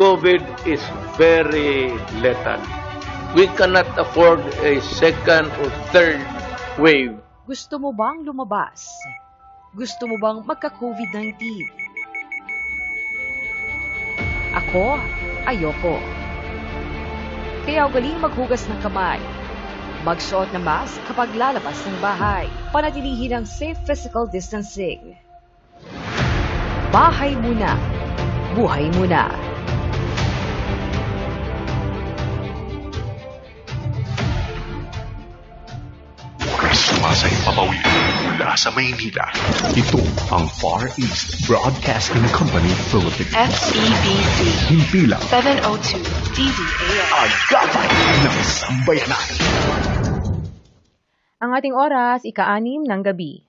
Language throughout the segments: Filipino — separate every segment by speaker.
Speaker 1: COVID is very lethal. We cannot afford a second or third wave.
Speaker 2: Gusto mo bang lumabas? Gusto mo bang magka-COVID-19? Ako, ayoko. Kaya galing maghugas ng kamay. Magsuot ng mask kapag lalabas ng bahay. Panatilihin ang safe physical distancing. Bahay muna. Buhay muna.
Speaker 3: Sumasay papawid mula sa Maynila. Ito ang Far East Broadcasting Company Philippines.
Speaker 4: FEBC
Speaker 3: Himpilang
Speaker 4: 702 DZAM.
Speaker 3: agapay ng sambayanan.
Speaker 2: Ang ating oras, ika-anim ng gabi.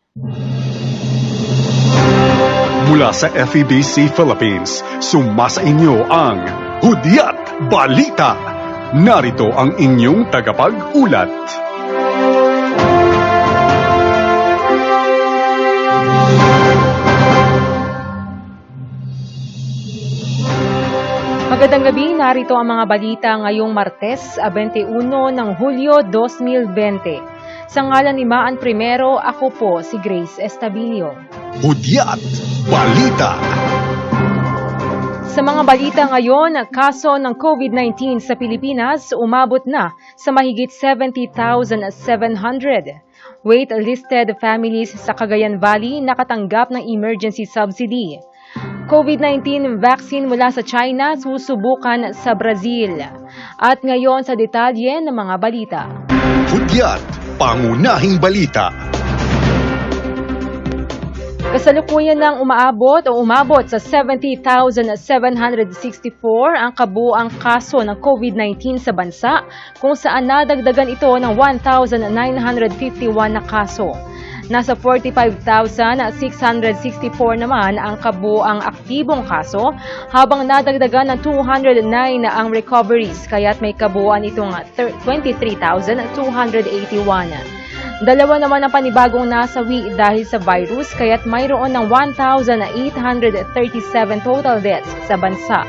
Speaker 3: Mula sa FEBC Philippines, sumasa inyo ang Hudyat Balita. Narito ang inyong tagapag-ulat.
Speaker 2: Magandang gabi, narito ang mga balita ngayong Martes, ah, 21 ng Hulyo 2020. Sa ngalan ni Maan Primero, ako po si Grace Estabilio.
Speaker 3: Hudyat Balita.
Speaker 2: Sa mga balita ngayon, kaso ng COVID-19 sa Pilipinas umabot na sa mahigit 70,700. Wait-listed families sa Cagayan Valley nakatanggap ng emergency subsidy. COVID-19 vaccine mula sa China susubukan sa Brazil. At ngayon sa detalye ng mga balita.
Speaker 3: Hudyat Pangunahing Balita.
Speaker 2: Kasalukuyan nang umaabot o umabot sa 70,764 ang kabuang kaso ng COVID-19 sa bansa kung saan nadagdagan ito ng 1,951 na kaso. Nasa 45,664 naman ang kabuang aktibong kaso habang nadagdagan ng 209 na ang recoveries kaya't may kabuuan itong 23,281. Dalawa naman ang panibagong nasawi dahil sa virus kaya't mayroon ng 1,837 total deaths sa bansa.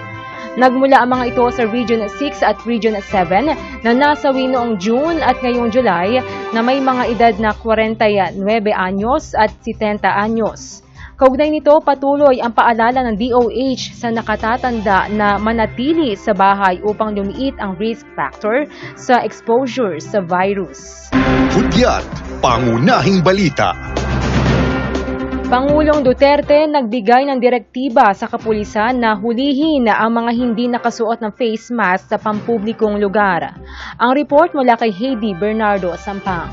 Speaker 2: Nagmula ang mga ito sa Region 6 at Region 7 na nasawi noong June at ngayong July na may mga edad na 49 anyos at 70 anyos. Kaugnay nito, patuloy ang paalala ng DOH sa nakatatanda na manatili sa bahay upang lumiit ang risk factor sa exposure sa virus.
Speaker 3: Hudyat Pangunahing Balita.
Speaker 2: Pangulong Duterte nagbigay ng direktiba sa kapulisan na hulihin ang mga hindi nakasuot ng face mask sa pampublikong lugar. Ang report mula kay Heidi Bernardo Sampang.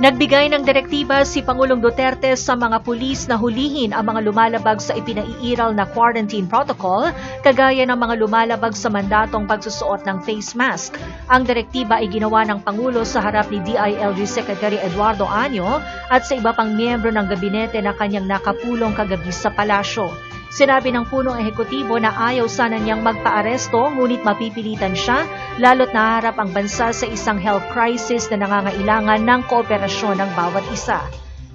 Speaker 5: Nagbigay ng direktiba si Pangulong Duterte sa mga pulis na hulihin ang mga lumalabag sa ipinaiiral na quarantine protocol, kagaya ng mga lumalabag sa mandatong pagsusuot ng face mask. Ang direktiba ay ginawa ng Pangulo sa harap ni DILG Secretary Eduardo Año at sa iba pang miyembro ng gabinete na kanyang nakapulong kagabi sa palasyo. Sinabi ng punong ehekutibo na ayaw sana niyang magpaaresto ngunit mapipilitan siya lalo't naharap ang bansa sa isang health crisis na nangangailangan ng kooperasyon ng bawat isa.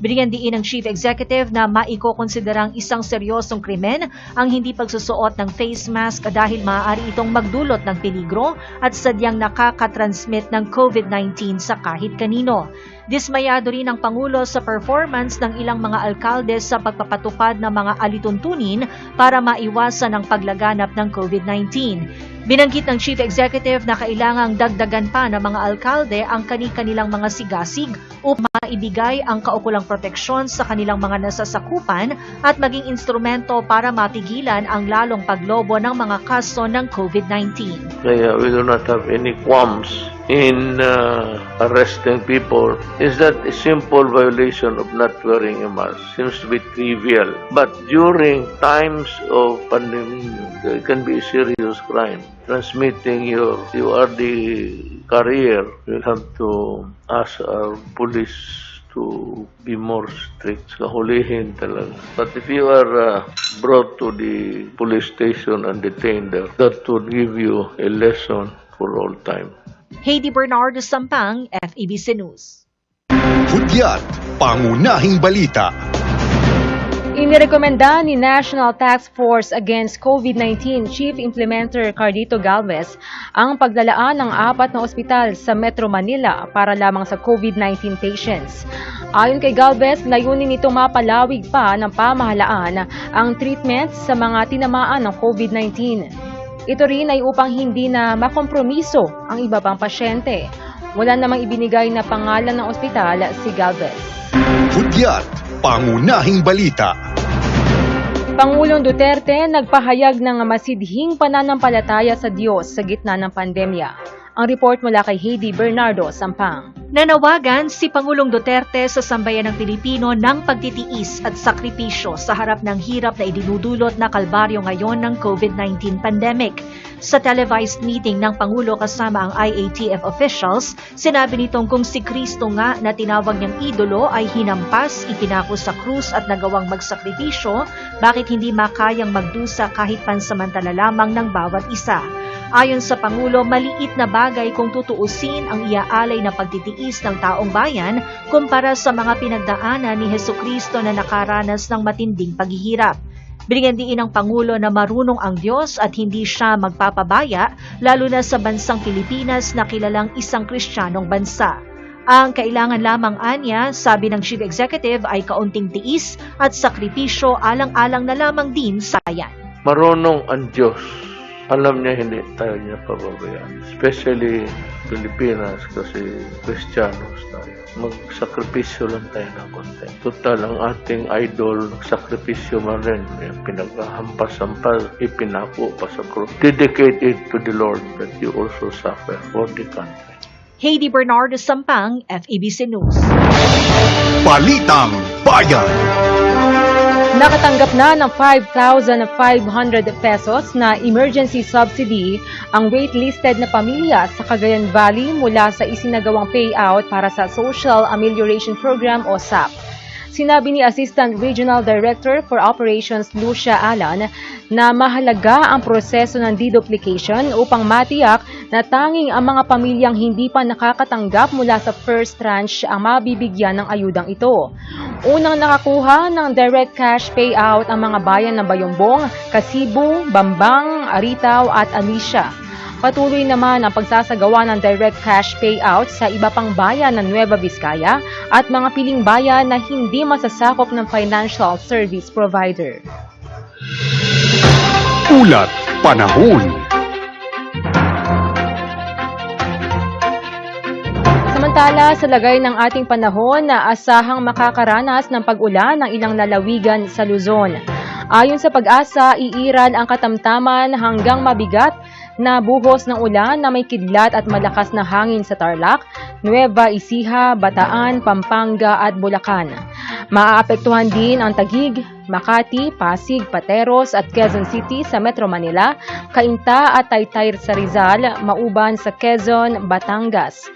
Speaker 5: Binigyan diin ng Chief Executive na maikokonsiderang isang seryosong krimen ang hindi pagsusuot ng face mask dahil maaari itong magdulot ng peligro at sadyang nakakatransmit ng COVID-19 sa kahit kanino. Dismayado rin ang Pangulo sa performance ng ilang mga alkalde sa pagpapatupad ng mga alituntunin para maiwasan ang paglaganap ng COVID-19. Binanggit ng Chief Executive na kailangang dagdagan pa ng mga alkalde ang kani-kanilang mga sigasig upang maibigay ang kaukulang proteksyon sa kanilang mga nasasakupan at maging instrumento para mapigilan ang lalong paglobo ng mga kaso ng COVID-19.
Speaker 1: Kaya we do not have any qualms in uh, arresting people. Is that a simple violation of not wearing a mask? Seems to be trivial. But during times of pandemic, it can be a serious crime. Transmitting your, you are the carrier. We have to ask our police to be more strict. Kahulihin talaga. But if you are uh, brought to the police station and detained there, that would give you a lesson for all time.
Speaker 5: Heidi Bernardo Sampang, FEBC News.
Speaker 3: Hudyat Pangunahing Balita.
Speaker 2: Inirekomenda ni National Task Force Against COVID-19 Chief Implementer Cardito Galvez ang paglalaan ng apat na ospital sa Metro Manila para lamang sa COVID-19 patients. Ayon kay Galvez, layunin nitong mapalawig pa ng pamahalaan ang treatment sa mga tinamaan ng COVID-19. Ito rin ay upang hindi na makompromiso ang iba pang pasyente. Wala namang ibinigay na pangalan ng ospital si Galvez.
Speaker 3: Hudyat, pangunahing balita.
Speaker 2: Pangulong Duterte nagpahayag ng masidhing pananampalataya sa Diyos sa gitna ng pandemya. Ang report mula kay Heidi Bernardo Sampang.
Speaker 5: Nanawagan si Pangulong Duterte sa sambayan ng Pilipino ng pagtitiis at sakripisyo sa harap ng hirap na idinudulot na kalbaryo ngayon ng COVID-19 pandemic. Sa televised meeting ng Pangulo kasama ang IATF officials, sinabi nitong kung si Kristo nga na tinawag niyang idolo ay hinampas, ipinako sa krus at nagawang magsakripisyo, bakit hindi makayang magdusa kahit pansamantala lamang ng bawat isa? Ayon sa Pangulo, maliit na bagay kung tutuusin ang iaalay na pagtitiis ng taong bayan kumpara sa mga pinagdaanan ni Heso Kristo na nakaranas ng matinding paghihirap. Binigyan diin ng Pangulo na marunong ang Diyos at hindi siya magpapabaya, lalo na sa bansang Pilipinas na kilalang isang kristyanong bansa. Ang kailangan lamang anya, sabi ng Chief Executive, ay kaunting tiis at sakripisyo alang-alang na lamang din sa yan.
Speaker 1: Marunong ang Diyos. Alam niya hindi tayo niya pababayaan. Especially Pilipinas kasi Kristiyanos tayo. Magsakripisyo lang tayo ng konti. Total, ang ating idol, nagsakripisyo man rin. Pinaghahampas-hampas, ipinako pa sa krus. Dedicate it to the Lord that you also suffer for the country.
Speaker 5: Heidi Bernardo Sampang, FEBC News.
Speaker 3: Balitang Bayan.
Speaker 2: Nakatanggap na ng 5,500 pesos na emergency subsidy ang waitlisted na pamilya sa Cagayan Valley mula sa isinagawang payout para sa Social Amelioration Program o SAP. Sinabi ni Assistant Regional Director for Operations Lucia Alan na mahalaga ang proseso ng deduplication upang matiyak na tanging ang mga pamilyang hindi pa nakakatanggap mula sa first tranche ang mabibigyan ng ayudang ito. Unang nakakuha ng direct cash payout ang mga bayan ng Bayumbong, Kasibu, Bambang, Aritaw at Alicia. Patuloy naman ang pagsasagawa ng direct cash payout sa iba pang bayan ng Nueva Vizcaya at mga piling bayan na hindi masasakop ng financial service provider.
Speaker 3: Ulat Panahon.
Speaker 2: Samantala, sa lagay ng ating panahon na asahang makakaranas ng pag-ulan ng ilang lalawigan sa Luzon. Ayon sa pag-asa, iiral ang katamtaman hanggang mabigat na buhos ng ulan na may kidlat at malakas na hangin sa Tarlac, Nueva Ecija, Bataan, Pampanga at Bulacan. Maaapektuhan din ang Tagig, Makati, Pasig, Pateros at Quezon City sa Metro Manila, Cainta at Taytay sa Rizal, Mauban sa Quezon, Batangas.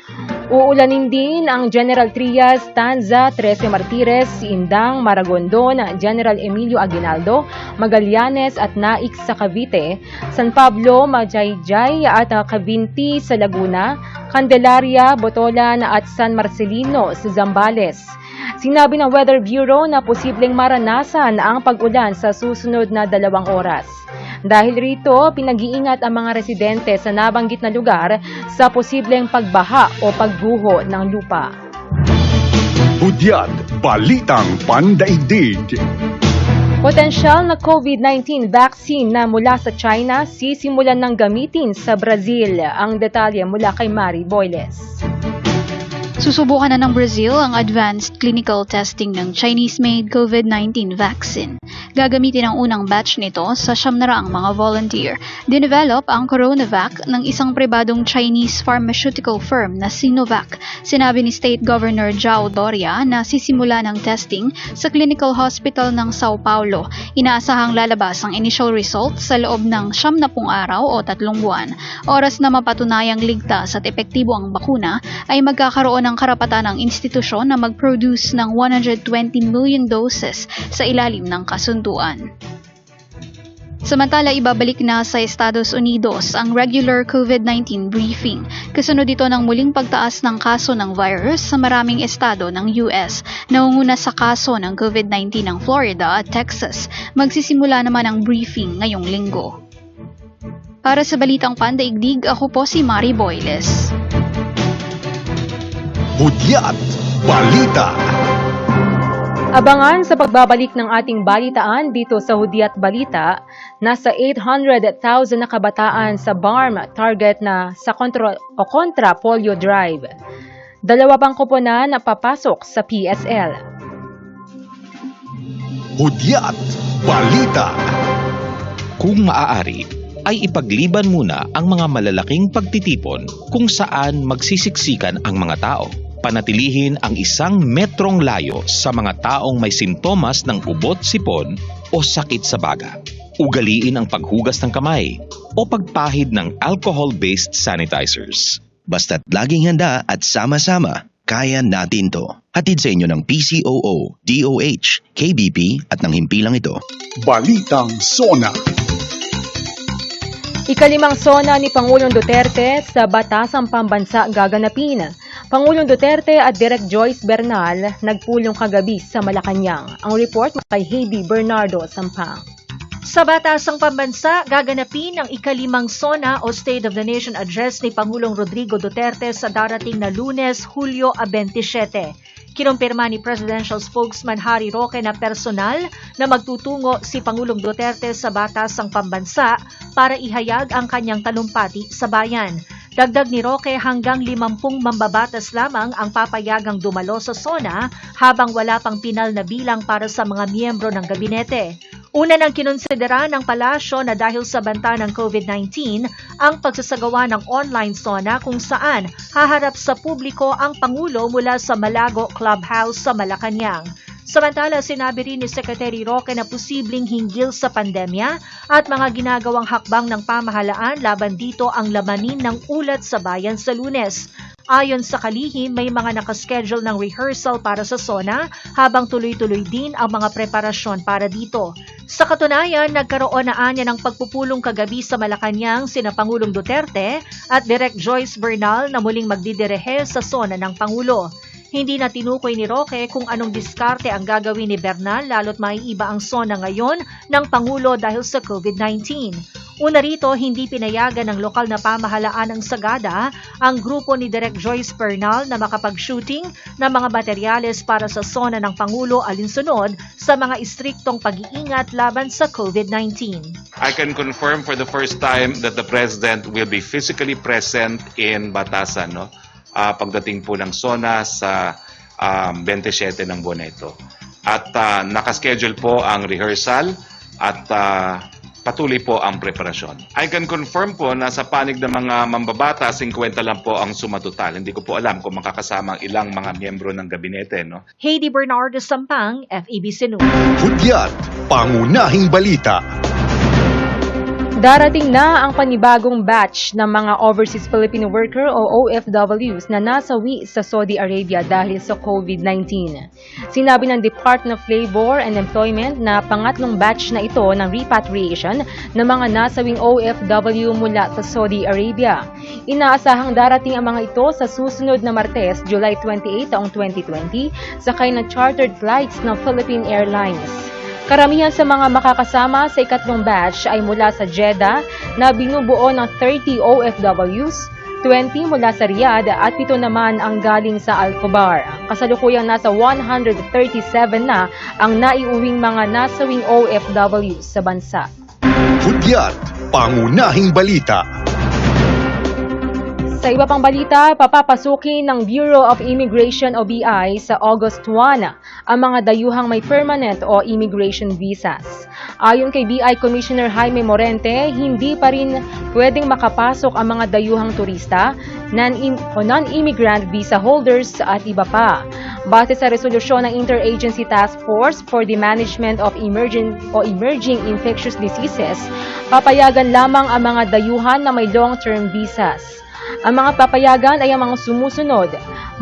Speaker 2: Uulanin din ang General Trias, Tanza, Trece Martires, Indang, Maragondon, General Emilio Aguinaldo, Magallanes at Naik sa Cavite, San Pablo, Majayjay at Cavinti sa Laguna, Candelaria, Botolan at San Marcelino sa Zambales. Sinabi ng Weather Bureau na posibleng maranasan ang pag-ulan sa susunod na dalawang oras. Dahil rito, pinag-iingat ang mga residente sa nabanggit na lugar sa posibleng pagbaha o pagguho ng lupa.
Speaker 3: Hudyat, Balitang Pandaigdig.
Speaker 2: Potensyal na COVID-19 vaccine na mula sa China sisimulan ng gamitin sa Brazil. Ang detalye mula kay Mari Boyles.
Speaker 6: Susubukan na ng Brazil ang advanced clinical testing ng Chinese-made COVID-19 vaccine. Gagamitin ang unang batch nito sa siyam na raang mga volunteer. Dinevelop ang CoronaVac ng isang pribadong Chinese pharmaceutical firm na Sinovac. Sinabi ni State Governor Jao Doria na sisimula ng testing sa Clinical Hospital ng Sao Paulo. Inaasahang lalabas ang initial results sa loob ng siyam na pung araw o tatlong buwan. Oras na mapatunayang ligtas at epektibo ang bakuna ay magkakaroon ng karapatan ng institusyon na mag-produce ng 120 million doses sa ilalim ng kasunduan. Samantala, ibabalik na sa Estados Unidos ang regular COVID-19 briefing. Kasunod ito ng muling pagtaas ng kaso ng virus sa maraming estado ng US. Naunguna sa kaso ng COVID-19 ng Florida at Texas. Magsisimula naman ang briefing ngayong linggo. Para sa Balitang Pandaigdig, ako po si Mari Boyles.
Speaker 3: Hudyat Balita
Speaker 2: Abangan sa pagbabalik ng ating balitaan dito sa Hudyat Balita, nasa 800,000 na kabataan sa BARM target na sa kontro o kontra polio drive. Dalawa pang koponan na papasok sa PSL.
Speaker 3: Hudyat Balita
Speaker 7: Kung maaari, ay ipagliban muna ang mga malalaking pagtitipon kung saan magsisiksikan ang mga tao. Panatilihin ang isang metrong layo sa mga taong may sintomas ng ubot sipon o sakit sa baga. Ugaliin ang paghugas ng kamay o pagpahid ng alcohol-based sanitizers.
Speaker 8: Basta't laging handa at sama-sama, kaya natin to. Hatid sa inyo ng PCOO, DOH, KBP at ng himpilang ito.
Speaker 3: Balitang Sona
Speaker 2: Ikalimang sona ni Pangulong Duterte sa Batasang Pambansa gaganapin. Pangulong Duterte at Direk Joyce Bernal nagpulong kagabi sa Malacanang. Ang report kay Heidi Bernardo Sampang.
Speaker 5: Sa batasang pambansa, gaganapin ang ikalimang SONA o State of the Nation Address ni Pangulong Rodrigo Duterte sa darating na lunes, Hulyo 27. Kinumpirma ni Presidential Spokesman Harry Roque na personal na magtutungo si Pangulong Duterte sa batasang pambansa para ihayag ang kanyang talumpati sa bayan. Dagdag ni Roque hanggang 50 mambabatas lamang ang papayagang dumalo sa SONA habang wala pang pinal na bilang para sa mga miyembro ng gabinete. Una nang kinonsidera ng palasyo na dahil sa banta ng COVID-19 ang pagsasagawa ng online SONA kung saan haharap sa publiko ang Pangulo mula sa Malago Clubhouse sa Malacanang. Samantala, sinabi rin ni Secretary Roque na posibleng hinggil sa pandemya at mga ginagawang hakbang ng pamahalaan laban dito ang lamanin ng ulat sa bayan sa lunes. Ayon sa kalihim, may mga nakaschedule ng rehearsal para sa SONA habang tuloy-tuloy din ang mga preparasyon para dito. Sa katunayan, nagkaroon na anya ng pagpupulong kagabi sa Malacanang sina Pangulong Duterte at Direk Joyce Bernal na muling magdidirehe sa SONA ng Pangulo. Hindi na tinukoy ni Roque kung anong diskarte ang gagawin ni Bernal lalo't maiiba ang SONA ngayon ng Pangulo dahil sa COVID-19. Una rito, hindi pinayagan ng lokal na pamahalaan ng Sagada ang grupo ni Direk Joyce Bernal na makapag-shooting ng mga materyales para sa SONA ng Pangulo alinsunod sa mga istriktong pag-iingat laban sa COVID-19.
Speaker 9: I can confirm for the first time that the President will be physically present in Batasan, no? Ah, pagdating po ng SONA sa um, 27 ng buwan ito. At ah, nakaschedule po ang rehearsal at ah, patuloy po ang preparasyon. I can confirm po na sa panig ng mga mambabata, 50 lang po ang sumatotal. Hindi ko po alam kung makakasama ang ilang mga miyembro ng gabinete. No?
Speaker 5: Heidi Bernardo Sampang, FEBC News.
Speaker 3: Hudyat Pangunahing Balita
Speaker 2: Darating na ang panibagong batch ng mga overseas Filipino worker o OFWs na nasawi sa Saudi Arabia dahil sa COVID-19. Sinabi ng Department of Labor and Employment na pangatlong batch na ito ng repatriation ng mga nasawing OFW mula sa Saudi Arabia. Inaasahang darating ang mga ito sa susunod na Martes, July 28 taong 2020, sakay ng chartered flights ng Philippine Airlines. Karamihan sa mga makakasama sa ikatlong batch ay mula sa Jeddah na binubuo ng 30 OFWs, 20 mula sa Riyadh at 7 naman ang galing sa Al-Khobar. Kasalukuyang nasa 137 na ang naiuwing mga nasawing OFWs sa bansa.
Speaker 3: Hudyat Pangunahing Balita
Speaker 2: Sa iba pang balita, papapasukin ng Bureau of Immigration o BI sa August 1 ang mga dayuhang may permanent o immigration visas. Ayon kay BI Commissioner Jaime Morente, hindi pa rin pwedeng makapasok ang mga dayuhang turista, non-immigrant visa holders at iba pa. Base sa resolusyon ng Interagency Task Force for the Management of Emerging o Emerging Infectious Diseases, papayagan lamang ang mga dayuhan na may long-term visas. Ang mga papayagan ay ang mga sumusunod.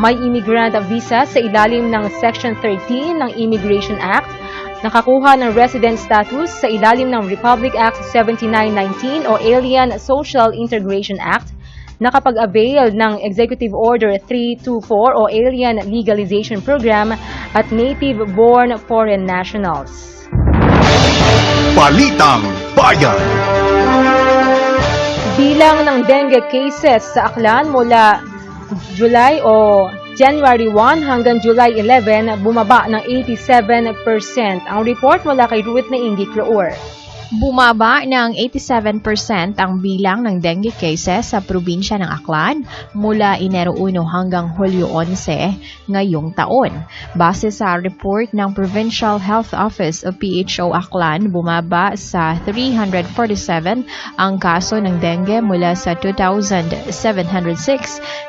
Speaker 2: May immigrant visa sa ilalim ng Section 13 ng Immigration Act, nakakuha ng resident status sa ilalim ng Republic Act 7919 o Alien Social Integration Act, nakapag-avail ng Executive Order 324 o Alien Legalization Program at native-born foreign nationals.
Speaker 3: Balitang Bayan.
Speaker 2: Bilang ng dengue cases sa Aklan mula July o January 1 hanggang July 11, bumaba ng 87%. Ang report mula kay Ruth na Ingi Cloor.
Speaker 10: Bumaba ng 87% ang bilang ng dengue cases sa probinsya ng Aklan mula Enero 1 hanggang Hulyo 11 ngayong taon. Base sa report ng Provincial Health Office o PHO Aklan, bumaba sa 347 ang kaso ng dengue mula sa 2,706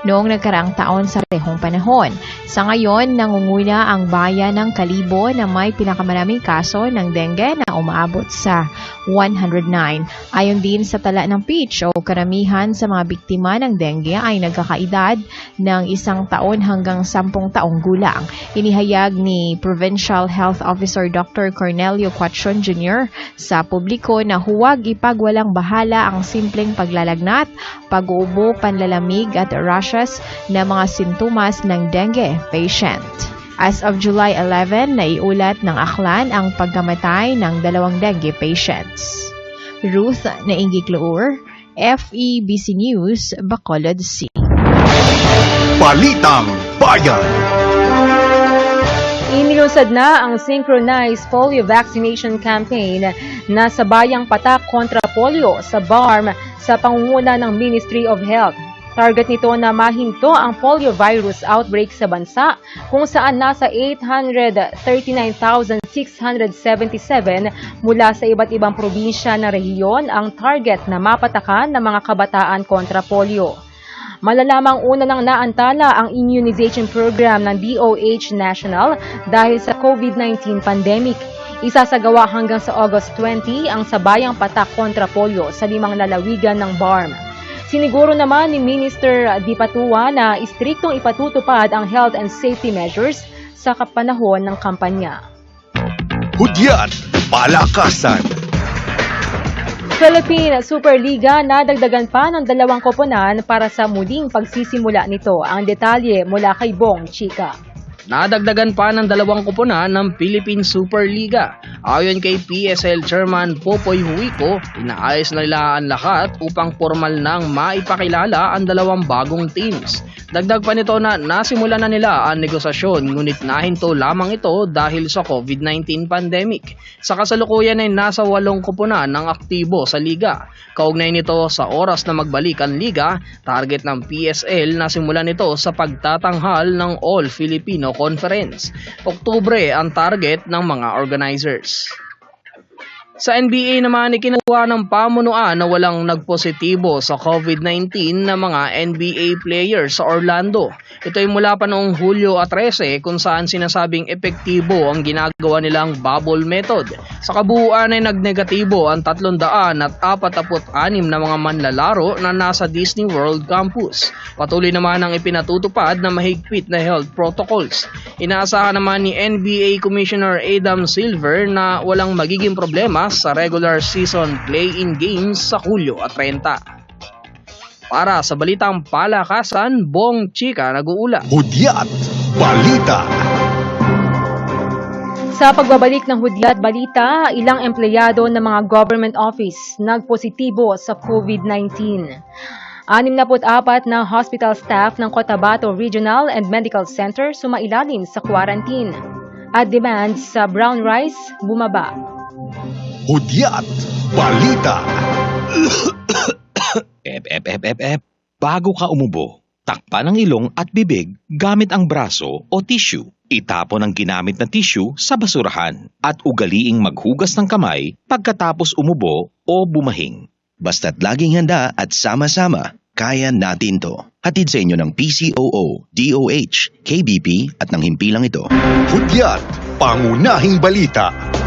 Speaker 10: noong nagkarang taon sa rehong panahon. Sa ngayon, nangunguna ang bayan ng Kalibo na may pinakamaraming kaso ng dengue na umaabot sa 109. Ayon din sa tala ng PHO, karamihan sa mga biktima ng dengue ay nagkakaedad ng isang taon hanggang sampung taong gulang. Inihayag ni Provincial Health Officer Dr. Cornelio Quatron Jr. sa publiko na huwag ipagwalang bahala ang simpleng paglalagnat, pag-uubo, panlalamig at rashes na mga sintomas ng dengue patient. As of July 11, naiulat ng Aklan ang pagkamatay ng dalawang dengue patients. Ruth Naingigloor, FEBC News, Bacolod City.
Speaker 3: Balitang Bayan.
Speaker 2: Inilusad na ang synchronized polio vaccination campaign na sa bayang patak kontra polio sa BARM sa pangunguna ng Ministry of Health. Target nito na mahinto ang polio virus outbreak sa bansa kung saan nasa 839,677 mula sa iba't ibang probinsya na rehiyon ang target na mapatakan ng mga kabataan kontra polio. Malalamang una nang naantala ang immunization program ng DOH National dahil sa COVID-19 pandemic. Isasagawa hanggang sa August 20 ang sabayang patak kontra polio sa limang lalawigan ng BARM. Siniguro naman ni Minister Di Patua na istriktong ipatutupad ang health and safety measures sa kapanahon ng kampanya.
Speaker 3: Hudyat. Palakasan.
Speaker 2: Philippine Superliga nadagdagan pa ng dalawang koponan para sa muling pagsisimula nito. Ang detalye mula kay Bong Chika.
Speaker 11: Nadagdagan pa ng dalawang kuponan ng Philippine Superliga. Ayon kay PSL Chairman Popoy Huico, inaayos na nila ang lahat upang formal nang maipakilala ang dalawang bagong teams. Dagdag pa nito na nasimula na nila ang negosasyon ngunit nahinto lamang ito dahil sa COVID-19 pandemic. Sa kasalukuyan ay nasa walong kuponan ng aktibo sa liga. Kaugnay nito sa oras na magbalik ang liga, target ng PSL na simulan nito sa pagtatanghal ng All Filipino Conference. Oktubre ang target ng mga organizers. Sa NBA naman, ikinuha ng pamunuan na walang nagpositibo sa COVID-19 na mga NBA players sa Orlando. Ito ay mula pa noong Hulyo 13 kung saan sinasabing epektibo ang ginagawa nilang bubble method. Sa kabuuan ay nagnegatibo ang 346 na mga manlalaro na nasa Disney World campus. Patuloy naman ang ipinatutupad na mahigpit na health protocols. Inaasahan naman ni NBA Commissioner Adam Silver na walang magiging problema sa regular season play-in games sa Hulyo at 30. Para sa Balitang Palakasan, Bong Chika nag-uula.
Speaker 3: Hudyat. Balita.
Speaker 2: Sa pagbabalik ng hudyat balita, ilang empleyado ng mga government office nagpositibo sa COVID-19. 64 na hospital staff ng Cotabato Regional and Medical Center sumailalim sa quarantine. At demand sa brown rice bumaba.
Speaker 3: Hudyat. Balita.
Speaker 7: Ep, ep, ep, ep, ep. Bago ka umubo, takpan ang ilong at bibig gamit ang braso o tissue. Itapon ang ginamit na tissue sa basurahan at ugaliing maghugas ng kamay pagkatapos umubo o bumahing.
Speaker 8: Basta't laging handa at sama-sama, kaya natin to. Hatid sa inyo ng PCOO, DOH, KBP at ng himpilang ito.
Speaker 3: Hudyat. Pangunahing balita.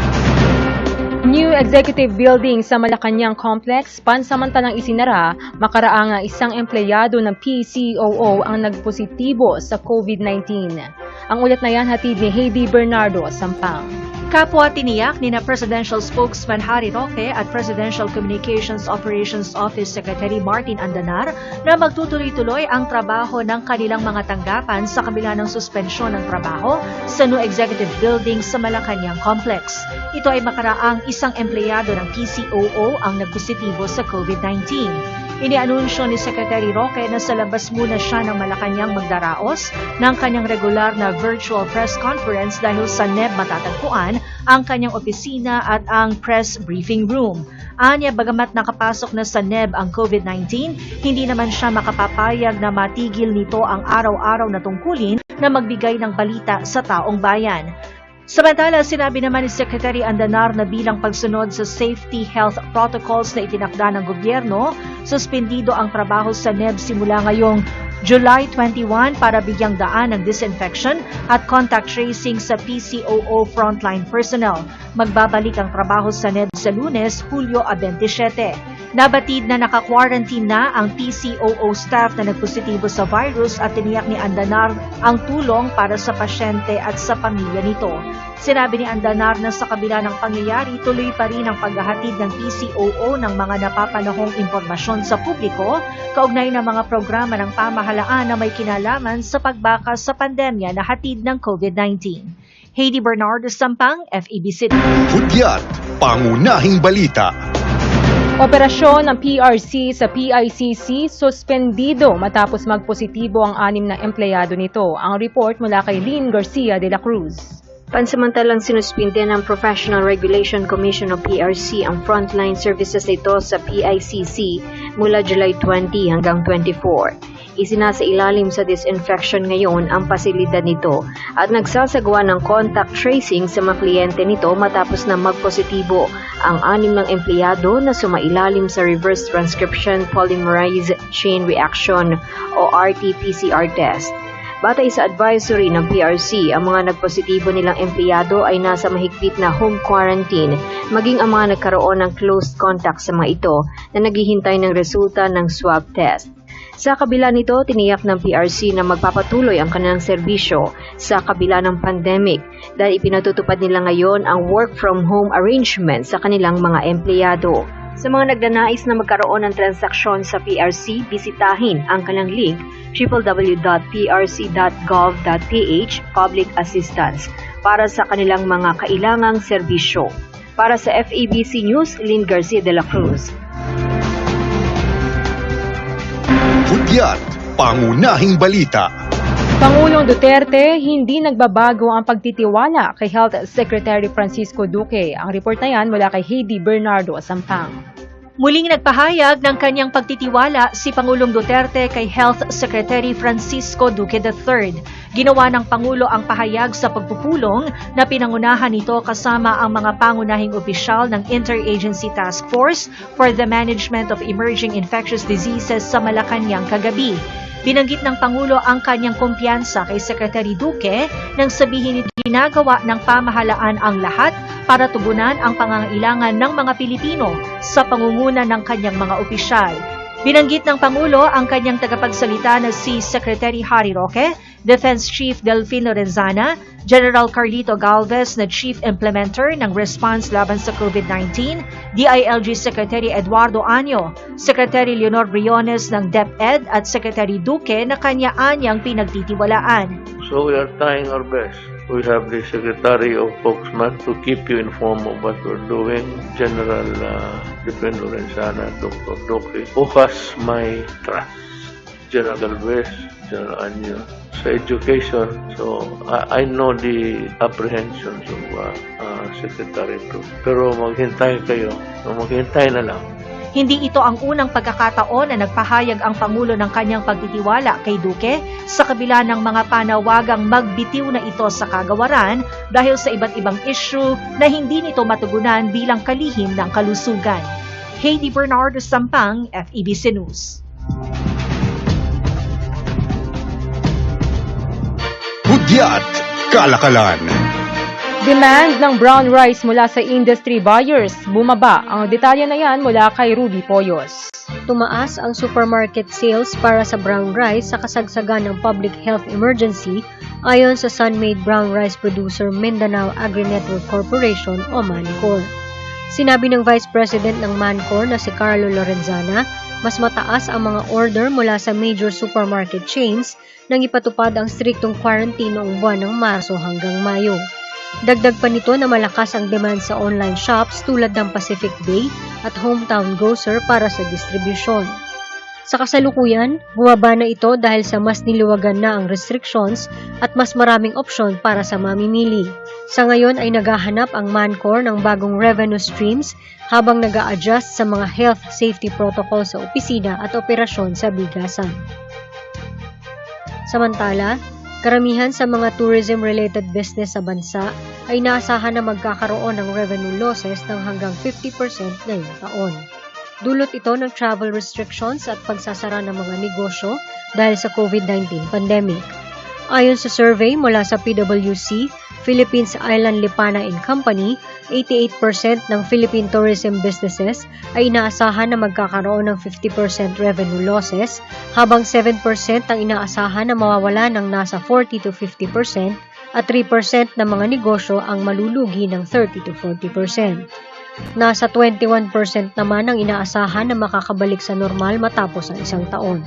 Speaker 2: New Executive Building sa Malacanang Complex, pansamantalang isinara, makaraang isang empleyado ng PCOO ang nagpositibo sa COVID-19. Ang ulat na yan hatid ni Heidi Bernardo Sampang.
Speaker 5: Kapwa tiniyak ni na Presidential Spokesman Harry Roque at Presidential Communications Operations Office Secretary Martin Andanar na magtutuloy-tuloy ang trabaho ng kanilang mga tanggapan sa kabila ng suspensyon ng trabaho sa New Executive Building sa Malacanang Complex. Ito ay makaraang isang empleyado ng PCOO ang nagpositibo sa COVID-19. Inianunsyo ni Secretary Roque na sa labas muna siya ng Malacanang magdaraos ng kanyang regular na virtual press conference dahil sa NEB matatagpuan ang kanyang opisina at ang press briefing room. Anya, bagamat nakapasok na sa NEB ang COVID-19, hindi naman siya makapapayag na matigil nito ang araw-araw na tungkulin na magbigay ng balita sa taong bayan. Samantala, sinabi naman ni Secretary Andanar na bilang pagsunod sa safety health protocols na itinakda ng gobyerno, suspendido ang trabaho sa NEB simula ngayong July 21 para bigyang daan ng disinfection at contact tracing sa PCOO frontline personnel. Magbabalik ang trabaho sa NEB sa lunes, Hulyo 27. Nabatid na naka-quarantine na ang PCOO staff na nagpositibo sa virus at tiniyak ni Andanar ang tulong para sa pasyente at sa pamilya nito. Sinabi ni Andanar na sa kabila ng pangyayari, tuloy pa rin ang paghahatid ng PCOO ng mga napapanahong impormasyon sa publiko kaugnay ng mga programa ng pamahalaan na may kinalaman sa pagbakas sa pandemya na hatid ng COVID-19. Heidi Bernardo Sampang, FEBC.
Speaker 3: Hudyat, pangunahing balita.
Speaker 2: Operasyon ng PRC sa PICC suspendido matapos magpositibo ang anim na empleyado nito. Ang report mula kay Lynn Garcia de la Cruz.
Speaker 12: Pansamantalang sinuspinde ng Professional Regulation Commission o PRC ang frontline services nito sa PICC mula July 20 hanggang 24. Isinasa ilalim sa disinfection ngayon ang pasilidad nito at nagsasagawa ng contact tracing sa mga kliyente nito matapos na magpositibo ang anim ng empleyado na sumailalim sa reverse transcription polymerase chain reaction o RT-PCR test. Batay sa advisory ng PRC, ang mga nagpositibo nilang empleyado ay nasa mahigpit na home quarantine, maging ang mga nagkaroon ng close contact sa mga ito na naghihintay ng resulta ng swab test. Sa kabila nito, tiniyak ng PRC na magpapatuloy ang kanilang serbisyo sa kabila ng pandemic dahil ipinatutupad nila ngayon ang work from home arrangement sa kanilang mga empleyado. Sa mga nagdanais na magkaroon ng transaksyon sa PRC, bisitahin ang kanilang link www.prc.gov.ph Public Assistance para sa kanilang mga kailangang serbisyo. Para sa FEBC News, Lynn Garcia de la Cruz.
Speaker 3: Hudyat, pangunahing balita.
Speaker 2: Pangulong Duterte, hindi nagbabago ang pagtitiwala kay Health Secretary Francisco Duque. Ang report na yan mula kay Heidi Bernardo Sampang.
Speaker 5: Muling nagpahayag ng kanyang pagtitiwala si Pangulong Duterte kay Health Secretary Francisco Duque III. Ginawa ng Pangulo ang pahayag sa pagpupulong na pinangunahan nito kasama ang mga pangunahing opisyal ng Interagency Task Force for the Management of Emerging Infectious Diseases sa Malacanang kagabi. Binanggit ng Pangulo ang kanyang kumpiyansa kay Secretary Duque nang sabihin nito ginagawa ng pamahalaan ang lahat para tugunan ang pangangailangan ng mga Pilipino sa pangunguna ng kanyang mga opisyal. Binanggit ng Pangulo ang kanyang tagapagsalita na si Secretary Harry Roque, Defense Chief Delfino Renzana, General Carlito Galvez na Chief Implementer ng Response Laban sa COVID-19, DILG Secretary Eduardo Anyo, Secretary Leonor Briones ng DepEd at Secretary Duque na kanya-anyang pinagtitiwalaan.
Speaker 1: So we are trying our best. We have the Secretary of Spokesman to keep you informed of what we're doing. General uh, Defend Lorenzana, Dr. Doke, who has my trust. General Galvez, General Anyo, sa education. So, I, I know the apprehensions of uh, uh, Secretary to. Pero maghintay kayo. So, maghintay na lang.
Speaker 5: Hindi ito ang unang pagkakataon na nagpahayag ang Pangulo ng kanyang pagtitiwala kay Duque sa kabila ng mga panawagang magbitiw na ito sa kagawaran dahil sa iba't ibang issue na hindi nito matugunan bilang kalihim ng kalusugan. Heidi Bernardo Sampang, FEBC News.
Speaker 3: Hudyat, kalakalan.
Speaker 2: Demand ng brown rice mula sa industry buyers bumaba. Ang detalye na yan mula kay Ruby Poyos.
Speaker 13: Tumaas ang supermarket sales para sa brown rice sa kasagsagan ng public health emergency ayon sa Sunmade Brown Rice Producer Mindanao Agri-Network Corporation o Mancor. Sinabi ng Vice President ng Mancor na si Carlo Lorenzana, mas mataas ang mga order mula sa major supermarket chains nang ipatupad ang striktong quarantine noong buwan ng Marso hanggang Mayo. Dagdag pa nito na malakas ang demand sa online shops tulad ng Pacific Bay at Hometown Grocer para sa distribusyon. Sa kasalukuyan, bumaba na ito dahil sa mas niliwagan na ang restrictions at mas maraming opsyon para sa mamimili. Sa ngayon ay naghahanap ang Mancor ng bagong revenue streams habang nag adjust sa mga health safety protocol sa opisina at operasyon sa bigasan. Samantala, karamihan sa mga tourism-related business sa bansa ay naasahan na magkakaroon ng revenue losses ng hanggang 50% ngayong taon. Dulot ito ng travel restrictions at pagsasara ng mga negosyo dahil sa COVID-19 pandemic. Ayon sa survey mula sa PwC, Philippines Island Lipana and Company, 88% ng Philippine tourism businesses ay inaasahan na magkakaroon ng 50% revenue losses, habang 7% ang inaasahan na mawawala ng nasa 40 to 50% at 3% ng mga negosyo ang malulugi ng 30 to 40%. Nasa 21% naman ang inaasahan na makakabalik sa normal matapos ang isang taon.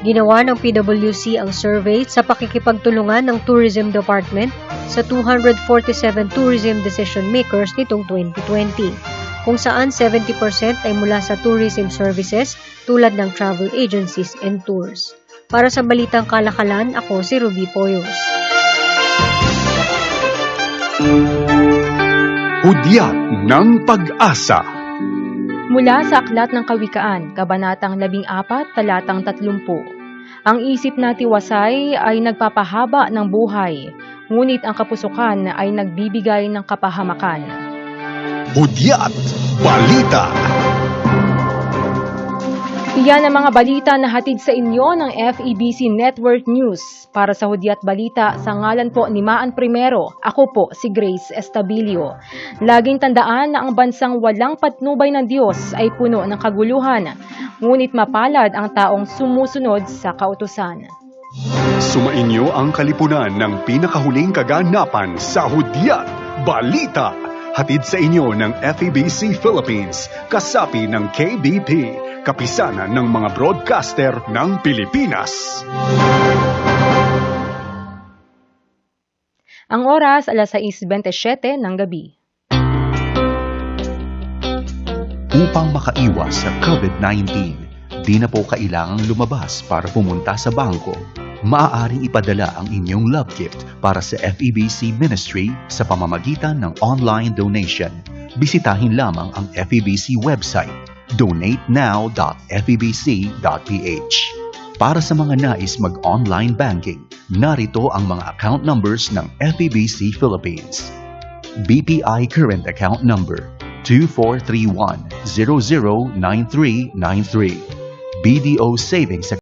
Speaker 13: Ginawa ng PwC ang survey sa pakikipagtulungan ng Tourism Department sa 247 tourism decision makers nitong 2020, kung saan 70% ay mula sa tourism services tulad ng travel agencies and tours. Para sa Balitang Kalakalan, ako si Ruby Poyos.
Speaker 3: Hudyat ng pag-asa.
Speaker 2: Mula sa Aklat ng Kawikaan, Kabanatang 14, Talatang 30. Ang isip na tiwasay ay nagpapahaba ng buhay, ngunit ang kapusukan ay nagbibigay ng kapahamakan.
Speaker 3: Hudyat Balita.
Speaker 2: Iyan ang mga balita na hatid sa inyo ng FEBC Network News. Para sa Hudyat Balita, sa ngalan po ni Maan Primero, ako po si Grace Estabilio. Laging tandaan na ang bansang walang patnubay ng Diyos ay puno ng kaguluhan, ngunit mapalad ang taong sumusunod sa kautusan.
Speaker 3: Sumainyo ang kalipunan ng pinakahuling kaganapan sa Hudyat Balita. Hatid sa inyo ng FEBC Philippines, kasapi ng KBP, kapisanan ng mga broadcaster ng Pilipinas.
Speaker 2: Ang oras, alas 6.27 ng gabi.
Speaker 8: Upang makaiwas sa COVID-19, di na po kailangang lumabas para pumunta sa bangko. Maaaring ipadala ang inyong love gift para sa FEBC Ministry sa pamamagitan ng online donation. Bisitahin lamang ang FEBC website donatenow.febc.ph. Para sa mga nais mag-online banking, narito ang mga account numbers ng FEBC Philippines. BPI Current Account Number 2431 BDO Savings